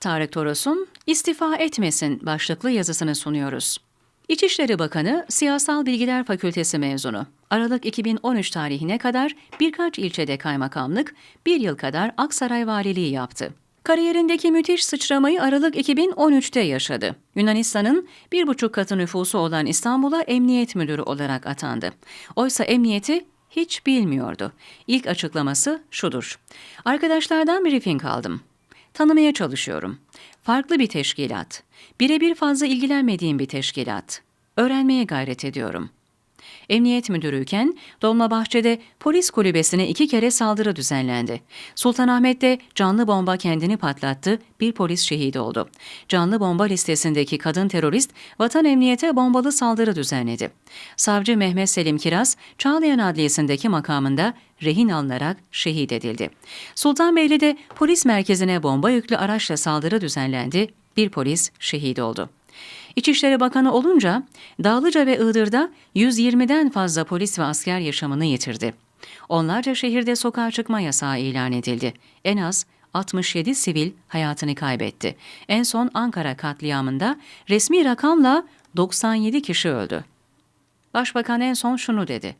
Tarık Toros'un İstifa Etmesin başlıklı yazısını sunuyoruz. İçişleri Bakanı Siyasal Bilgiler Fakültesi mezunu. Aralık 2013 tarihine kadar birkaç ilçede kaymakamlık, bir yıl kadar Aksaray Valiliği yaptı. Kariyerindeki müthiş sıçramayı Aralık 2013'te yaşadı. Yunanistan'ın bir buçuk katı nüfusu olan İstanbul'a emniyet müdürü olarak atandı. Oysa emniyeti hiç bilmiyordu. İlk açıklaması şudur. Arkadaşlardan briefing aldım. Tanımaya çalışıyorum. Farklı bir teşkilat. Birebir fazla ilgilenmediğim bir teşkilat. Öğrenmeye gayret ediyorum. Emniyet müdürüyken Dolmabahçe'de polis kulübesine iki kere saldırı düzenlendi. Sultanahmet'te canlı bomba kendini patlattı, bir polis şehit oldu. Canlı bomba listesindeki kadın terörist vatan emniyete bombalı saldırı düzenledi. Savcı Mehmet Selim Kiraz, Çağlayan Adliyesi'ndeki makamında rehin alınarak şehit edildi. Sultanbeyli'de polis merkezine bomba yüklü araçla saldırı düzenlendi, bir polis şehit oldu. İçişleri Bakanı olunca Dağlıca ve Iğdır'da 120'den fazla polis ve asker yaşamını yitirdi. Onlarca şehirde sokağa çıkma yasağı ilan edildi. En az 67 sivil hayatını kaybetti. En son Ankara katliamında resmi rakamla 97 kişi öldü. Başbakan en son şunu dedi.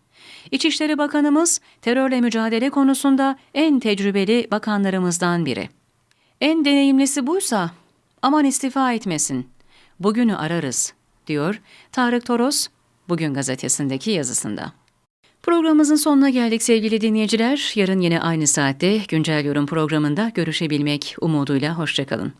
İçişleri Bakanımız terörle mücadele konusunda en tecrübeli bakanlarımızdan biri. En deneyimlisi buysa aman istifa etmesin. Bugünü ararız, diyor Tarık Toros Bugün gazetesindeki yazısında. Programımızın sonuna geldik sevgili dinleyiciler. Yarın yine aynı saatte Güncel Yorum programında görüşebilmek umuduyla hoşçakalın.